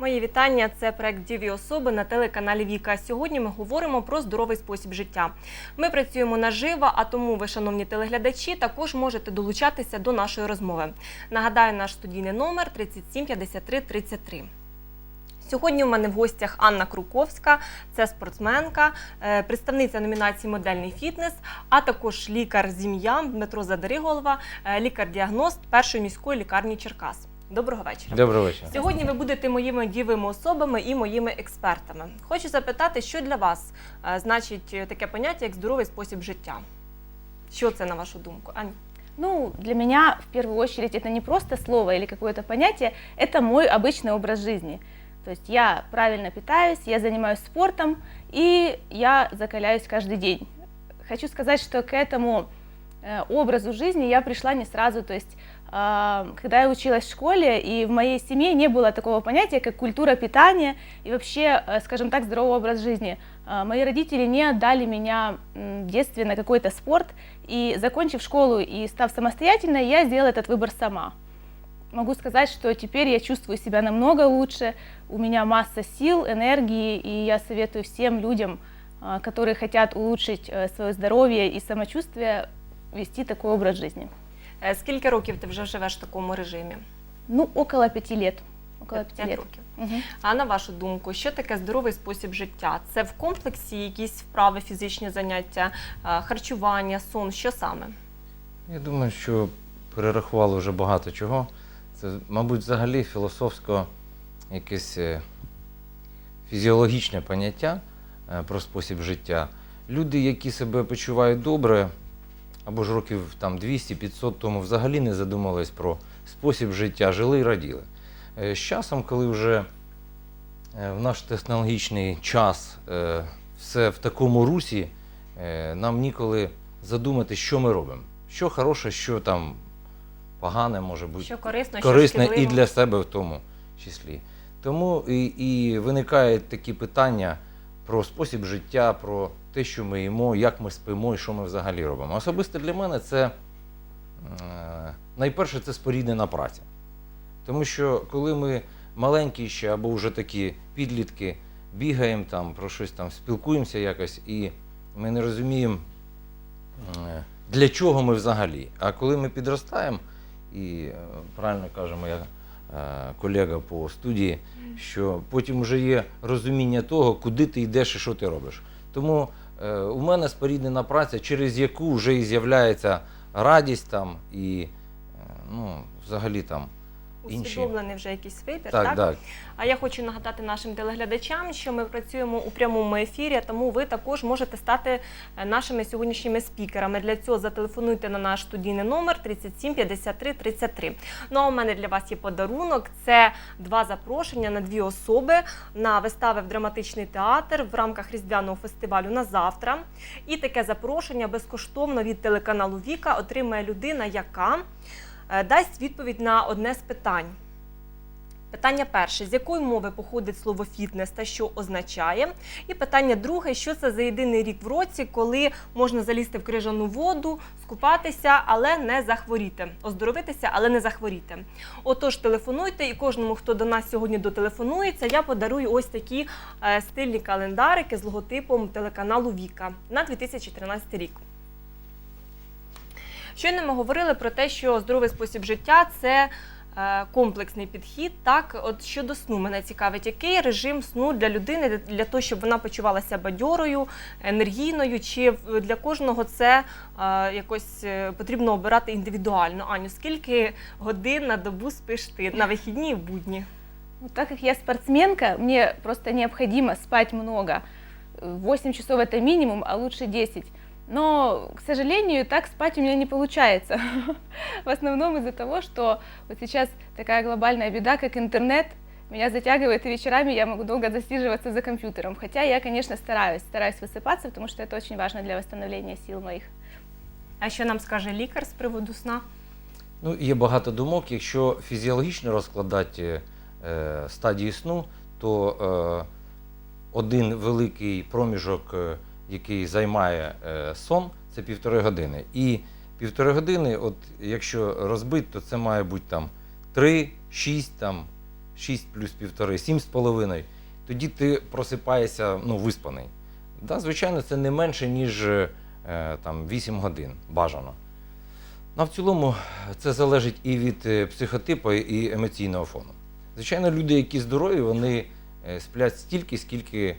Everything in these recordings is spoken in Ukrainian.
Мої вітання. Це проект Діві особи на телеканалі Віка. Сьогодні ми говоримо про здоровий спосіб життя. Ми працюємо наживо, а тому ви, шановні телеглядачі, також можете долучатися до нашої розмови. Нагадаю, наш студійний номер 37 53 33. Сьогодні у мене в гостях Анна Круковська, це спортсменка, е, представниця номінації Модельний фітнес, а також лікар з ім'ям Дмитро Задериголова, е, лікар-діагност першої міської лікарні Черкас. Доброго вечора. Доброго вечора. Сьогодні ви будете моїми дієвими особами і моїми експертами. Хочу запитати, що для вас е, значить е, таке поняття, як здоровий спосіб життя? Що це на вашу думку? Ань? Ну, для меня в первую очередь это не просто слово или какое-то понятие, это мой обычный образ жизни. То есть я правильно питаюсь, я занимаюсь спортом и я закаляюсь каждый день. Хочу сказать, что к этому э, образу жизни я пришла не сразу. То есть, а, когда я училась в школе, и в моей семье не было такого понятия, как культура питания и вообще, э, скажем так, здоровый образ жизни. А, Мои родители не отдали меня в детстве на какой-то спорт, и закончив школу и став самостоятельной, я сделала этот выбор сама. Могу сказать, что теперь я чувствую себя намного лучше, у меня масса сил, энергии, и я советую всем людям, а, которые хотят улучшить э, свое здоровье и самочувствие, вести такой образ жизни. Е, Скільки років ти вже живеш в такому режимі? Ну, около пяти лет. Около пяти лет. років. А на вашу думку, що таке здоровий спосіб життя? Це в комплексі якісь вправи, фізичні заняття, е, харчування, сон, що саме? Я думаю, що перерахували вже багато чого. Це, мабуть, взагалі філософсько якесь е, фізіологічне поняття про спосіб життя. Люди, які себе почувають добре, або ж років там 200-500 тому взагалі не задумувались про спосіб життя, жили і раділи. Е, З часом, коли вже е, в наш технологічний час е, все в такому русі, нам ніколи задумати, що ми робимо. Що хороше, що там погане може бути Що корисно, корисне що і для себе в тому числі. Тому і, і виникають такі питання про спосіб життя, про те, що ми їмо, як ми спимо і що ми взагалі робимо. Особисто для мене це е, найперше це споріднена праця. Тому що коли ми маленькі ще або вже такі підлітки бігаємо там, про щось там спілкуємося якось, і ми не розуміємо, е, для чого ми взагалі. А коли ми підростаємо, і е, правильно каже моя е, колега по студії, що потім вже є розуміння того, куди ти йдеш і що ти робиш. Тому е, у мене споріднена праця, через яку вже і з'являється радість там і е, ну, взагалі там. Усвідомлений вже якийсь вибір, Так, так? так. А я хочу нагадати нашим телеглядачам, що ми працюємо у прямому ефірі, тому ви також можете стати е, нашими сьогоднішніми спікерами. Для цього зателефонуйте на наш студійний номер 37 53 33. Ну а у мене для вас є подарунок. Це два запрошення на дві особи на вистави в драматичний театр в рамках різдвяного фестивалю на завтра. І таке запрошення безкоштовно від телеканалу Віка отримає людина, яка дасть відповідь на одне з питань. Питання перше: з якої мови походить слово фітнес та що означає? І питання друге: що це за єдиний рік в році, коли можна залізти в крижану воду, скупатися, але не захворіти, оздоровитися, але не захворіти. Отож, телефонуйте, і кожному, хто до нас сьогодні дотелефонується, я подарую ось такі е, стильні календарики з логотипом телеканалу Віка на 2013 рік. Щойно ми говорили про те, що здоровий спосіб життя це е, комплексний підхід. Так, от щодо сну, мене цікавить, який режим сну для людини для- того, щоб вона почувалася бадьорою, енергійною, чи для кожного це е, якось е, потрібно обирати індивідуально. Аню, скільки годин на добу спиш ти на вихідні і в будні? Ну, так как я спортсменка, мне просто необходимо спать много. 8 часов это минимум, а лучше 10. Но, к сожалению, так спать у меня не получается. В основном из-за того, что вот сейчас такая глобальная беда, как интернет, меня затягивает, и вечерами я могу долго засиживаться за компьютером. Хотя я, конечно, стараюсь, стараюсь высыпаться, потому что это очень важно для восстановления сил моих. А що нам скаже лікар з приводу сна? Ну, є багато думок. Якщо фізіологічно розкладати е, стадії сну, то е, один великий проміжок, е, який займає е, сон, це півтори години. І півтори години, от якщо розбити, то це має бути там 3, 6, там 6 плюс півтори, 7 з половиною, тоді ти просипаєшся ну, виспаний. Да, звичайно, це не менше, ніж е, там, 8 годин бажано. Ну, а в цілому це залежить і від е, психотипу, і емоційного фону. Звичайно, люди, які здорові, вони сплять стільки, скільки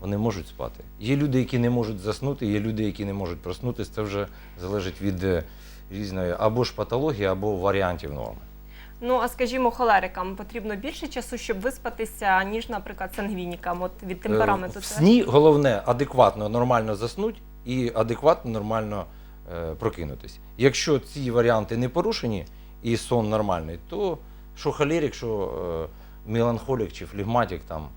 вони можуть спати. Є люди, які не можуть заснути, є люди, які не можуть проснутися. Це вже залежить від е, різної або ж патології, або варіантів норми. Ну а скажімо, холерикам потрібно більше часу, щоб виспатися, ніж, наприклад, сангвінікам. От від темпераменту Е, В сні головне адекватно, нормально заснути і адекватно, нормально е, прокинутись. Якщо ці варіанти не порушені і сон нормальний, то що холерик, що е, меланхолік чи флегматик там.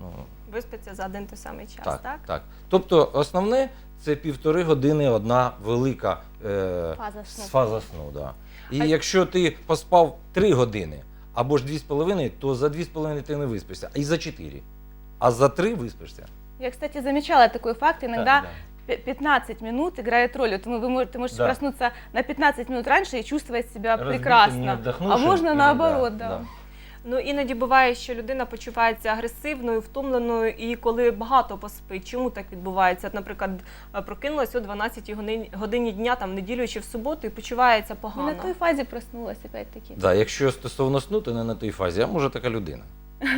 Ну, виспиться за один той самий час, так, так? так. Тобто основне це півтори години одна велика е, Фаза сну. фаза сну. Да. І А- якщо ти поспав 3 години або ж 2,5, то за 2,5 ти не виспишся, і за 4. А за 3 виспишся. Я, кстати, замечала такой факт. Иногда Так, да. пи- 15 минут играет роль. Вот, ну, вы, мож- ты можете Да. проснуться на 15 минут раньше и чувствовать себя Разбитым, прекрасно. не А отдохнувшим можно или наоборот, да, да. да. Ну іноді буває, що людина почувається агресивною, втомленою, і коли багато поспить. Чому так відбувається? От, наприклад, е, прокинулась о 12 годині, годині дня, там неділю чи в суботу, і почувається Не погано. на той фазе проснулась опять-таки. Да, якщо стосовно сну, то не на той фазі, а може така людина.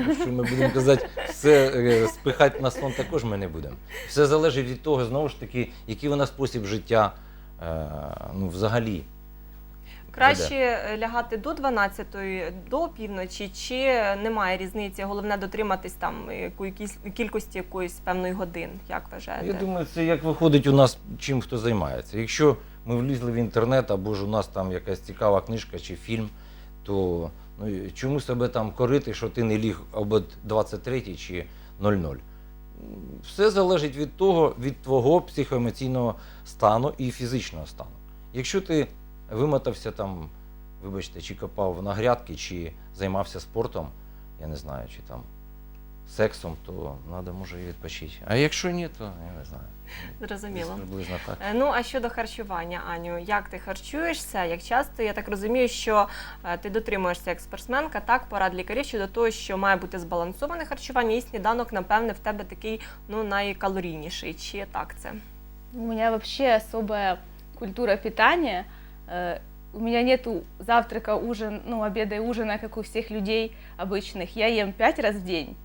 Якщо ми будемо казати, все е, спихати на сон також ми не будемо. Все залежить від того, знову ж таки, який вона спосіб життя е, ну, взагалі. Краще е, лягати до 12 до півночі, чи немає різниці? Головне дотриматись там якоїсь кількості якоїсь певної годин. Як вважаєте? Я думаю, це як виходить у нас, чим хто займається. Якщо ми влізли в інтернет, або ж у нас там якась цікава книжка чи фільм, то ну, чому себе там корити, що ти не ліг об 23 чи 00? Все залежить від того, від твого психоемоційного стану і фізичного стану. Якщо ти вимотався там, вибачте, чи копав на грядки, чи займався спортом, я не знаю, чи там сексом, то треба може і відпочити. А якщо ні, то я не знаю. Зрозуміло. Десь Приблизно так. Е, Ну а щодо харчування, Аню, як ти харчуєшся? Як часто? Я так розумію, що е, ти дотримуєшся як спортсменка, так порад лікарів щодо того, що має бути збалансоване харчування, і сніданок, напевне, в тебе такий ну найкалорійніший. Чи так це? У меня вообще особая культура питания. Э, У меня нету завтрака, ужин, ну, обеда и ужина, как у всех людей обычных. Я ем пять раз в день,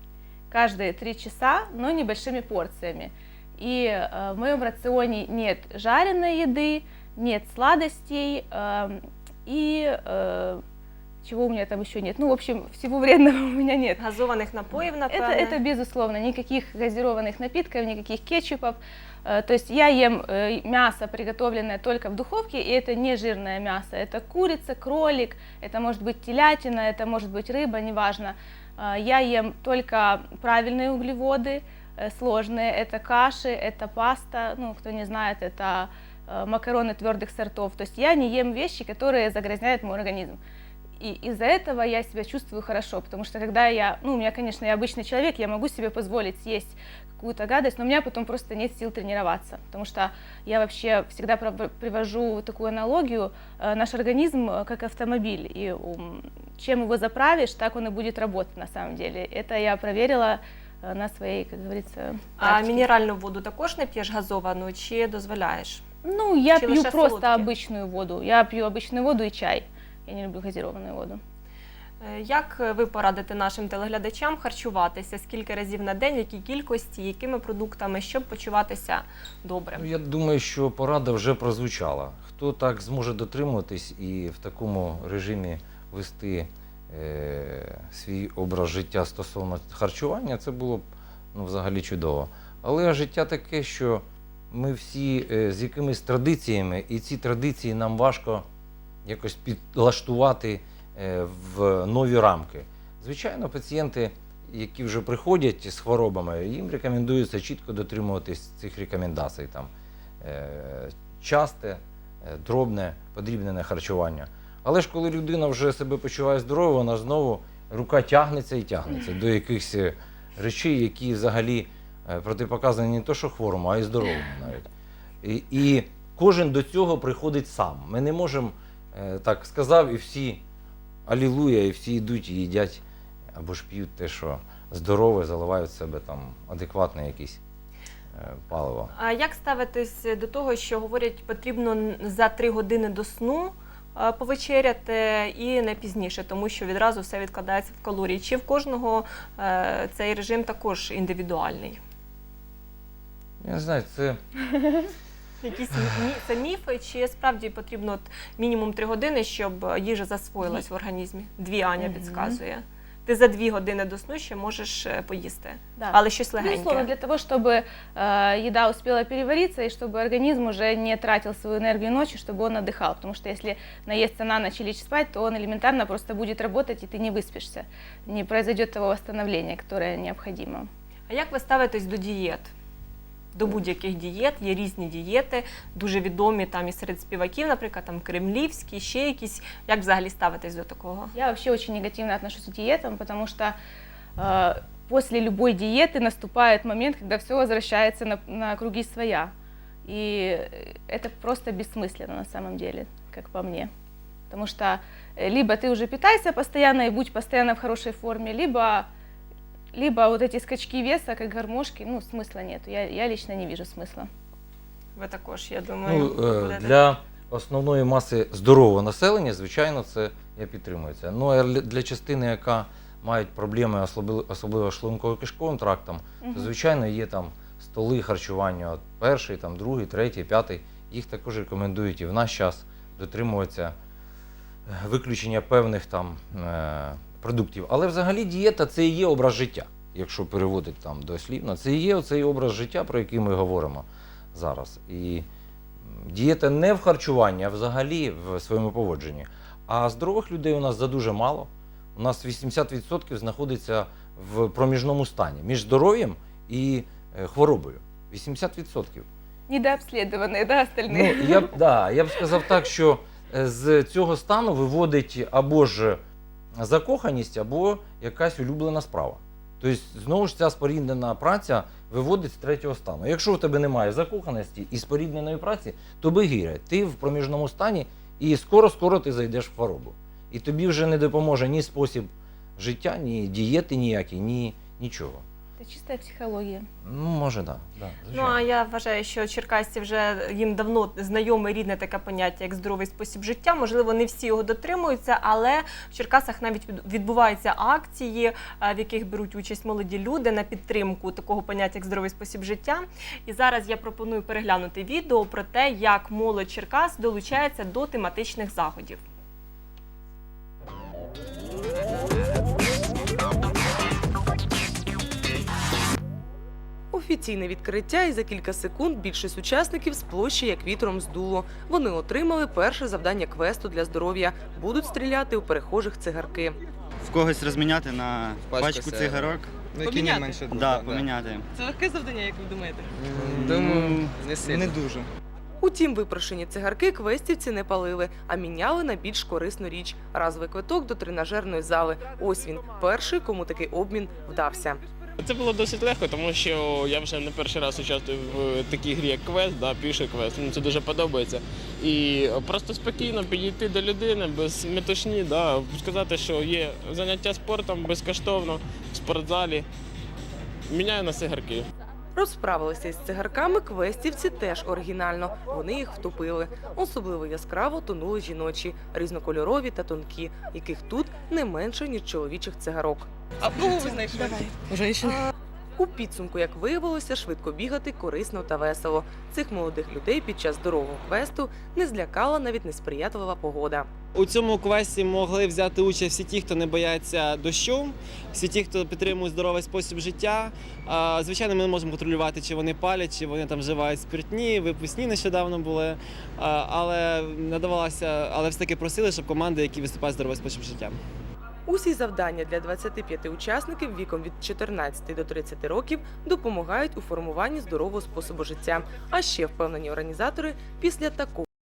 каждые три часа, но небольшими порциями. И э, в моем рационе нет жареной еды, нет сладостей эм, и э, чего у меня там еще нет. Ну, в общем, всего вредного у меня нет. Газованих напоїв, Это, напевне. это безусловно, никаких газированных напитков, никаких кетчупов. Э, То есть я ем э, мясо, приготовленное только в духовке, и это не жирное мясо. Это курица, кролик, это может быть телятина, это может быть рыба, неважно. Э, Я ем только правильные углеводы, э, сложные. Это каши, это паста, ну, кто не знает, это э, макароны твердых сортов. То есть я не ем вещи, которые загрязняют мой организм. И из-за этого я себя чувствую хорошо, потому что когда я, ну, у меня, конечно, я обычный человек, я могу себе позволить съесть какую-то гадость, но у меня потом просто нет сил тренироваться, потому что я вообще всегда про- привожу такую аналогию, э, наш организм э, как автомобиль, и ум, чем его заправишь, так он и будет работать на самом деле. Это я проверила э, на своей, как говорится, А практике. мінеральну воду також не п'єш газовану, чи дозволяєш? Ну, я Чи пью лише просто солодкие? обычную воду, я пью обычную воду и чай, я не люблю газированную воду. Е, Як е, ви порадите нашим телеглядачам харчуватися? Скільки разів на день, в якій кількості, якими продуктами, щоб почуватися добре? Ну, я думаю, що порада вже прозвучала. Хто так зможе дотримуватись і в такому режимі вести е, свій образ життя стосовно харчування, це було б ну, взагалі чудово. Але життя таке, що ми всі е, з якимись традиціями, і ці традиції нам важко якось підлаштувати е, в нові рамки. Звичайно, пацієнти, які вже приходять з хворобами, їм рекомендується чітко дотримуватись цих рекомендацій. Там, е, часте, е, дробне, подрібнене харчування. Але ж коли людина вже себе почуває здоровою, вона знову рука тягнеться і тягнеться до якихось речей, які взагалі протипоказані не то, що хворому, а й здоровому навіть. І, і кожен до цього приходить сам. Ми не можемо так сказав, і всі алілуя, і всі йдуть і їдять. або ж п'ють те, що здорове, заливають в себе там адекватне якесь е, паливо. А як ставитись до того, що говорять, потрібно за три години до сну е, повечеряти і не пізніше, тому що відразу все відкладається в калорії? Чи в кожного е, цей режим також індивідуальний? Я не знаю, це Якісь мі- це міфи, чи справді потрібно от мінімум три години, щоб їжа засвоїлась в організмі? Дві Аня Мгм. підказує. Ти за дві години до сну ще можеш е, поїсти, Да. але щось Безусловно, легеньке. для того, чтобы э, еда успела перевариться и чтобы организм уже не тратил свою энергию ночью, чтобы он отдыхал. Потому что если наесться на ночь и лечь спать, то он элементарно просто будет работать, и ты не выспишься. Не произойдет того восстановления, которое необходимо. А як ви ставитесь до дієт? До будь-яких дієт, є різні дієти, дуже відомі там і серед співаків, наприклад, там кремлівські, ще якісь. Як взагалі ставитесь до такого? Я вообще очень негативно отношусь к диетам, потому что э, после любой диеты наступает момент, когда все возвращается на, на круги своя. И это просто бессмысленно на самом деле, как по мне. Потому что э, либо ты уже питайся постоянно и будь постоянно в хорошей форме, либо, либо вот эти скачки веса, как гармошки, ну, смысла нет. Я, я лично не вижу смысла. Ви також, я думаю, ну, е, будете- для основної маси здорового населення, звичайно, це я підтримую це. Ну а для- для частини, яка мають проблеми, особливо, особливо з шлунково-кишковим трактом, Мгм. то звичайно є там столи харчування, от перший, там, другий, третій, п'ятий. Їх також рекомендують і в наш час дотримуватися е, виключення певних там е, продуктів. Але взагалі дієта це і є образ життя, якщо переводити там дослівно. Це і є цей образ життя, про який ми говоримо зараз. І дієта не в харчуванні, а взагалі в своєму поводженні. А здорових людей у нас задуже мало. У нас 80% знаходиться в проміжному стані між здоров'ям і е, хворобою. 80%. Недообследованные, да, остальные? Ну, я б, да, я б сказав так, що е, з цього стану виводить або ж закоханість, або якась улюблена справа. Тобто, знову ж ця споріднена праця виводить з третього стану. Якщо в тебе немає закоханості і спорідненої праці, то бигіря, ти в проміжному стані і скоро-скоро ти зайдеш в хворобу. І тобі вже не допоможе ні спосіб життя, ні дієти ніякі, ні нічого. Это чистая психология. Ну, може, так. Да, да, Ну а я вважаю, що черкасці вже їм давно знайоме рідне таке поняття, як здоровий спосіб життя. Можливо, не всі його дотримуються, але в Черкасах навіть відбуваються акції, е, в яких беруть участь молоді люди на підтримку такого поняття, як здоровий спосіб життя. І зараз я пропоную переглянути відео про те, як молодь Черкас долучається до тематичних заходів. Офіційне відкриття і за кілька секунд більшість учасників з площі як вітром здуло. Вони отримали перше завдання квесту для здоров'я. Будуть стріляти у перехожих цигарки. в когось розміняти на Пачку пачку, цигарок. Ну, які Поміняти? не менше двох, Да, поміняти. Це легке завдання, як ви думаєте? Думаю, Ну, не сильно. Не дуже. Утім, випрошені цигарки квестівці не палили, а міняли на більш корисну річ разовий квиток до тренажерної зали. Ось він перший, кому такий обмін вдався. Це було досить легко, тому що я вже не перший раз участвую в такій грі, як квест, да, піший квест. Мені це дуже подобається. І просто спокійно підійти до людини без метушні, да, сказати, що є заняття спортом безкоштовно в спортзалі. Міняю на сигарки. Розправилися із цигарками квестівці теж оригінально. Вони їх втопили. Особливо яскраво тонули жіночі, різнокольорові та тонкі, яких тут не менше ніж чоловічих цигарок. А кого ви знайшли? У підсумку, як виявилося, швидко бігати корисно та весело. Цих молодих людей під час здорового квесту не злякала навіть несприятлива погода. У цьому квесті могли взяти участь всі ті, хто не бояться дощу, всі ті, хто підтримує здоровий спосіб життя. Звичайно, ми не можемо контролювати, чи вони палять, чи вони там вживають спиртні, випускні нещодавно були. Але надавалося, але все таки просили, щоб команди, які виступають здоровий спосіб життя. Усі завдання для 25 учасників віком від 14 до 30 років допомагають у формуванні здорового способу життя. А ще впевнені організатори, після такого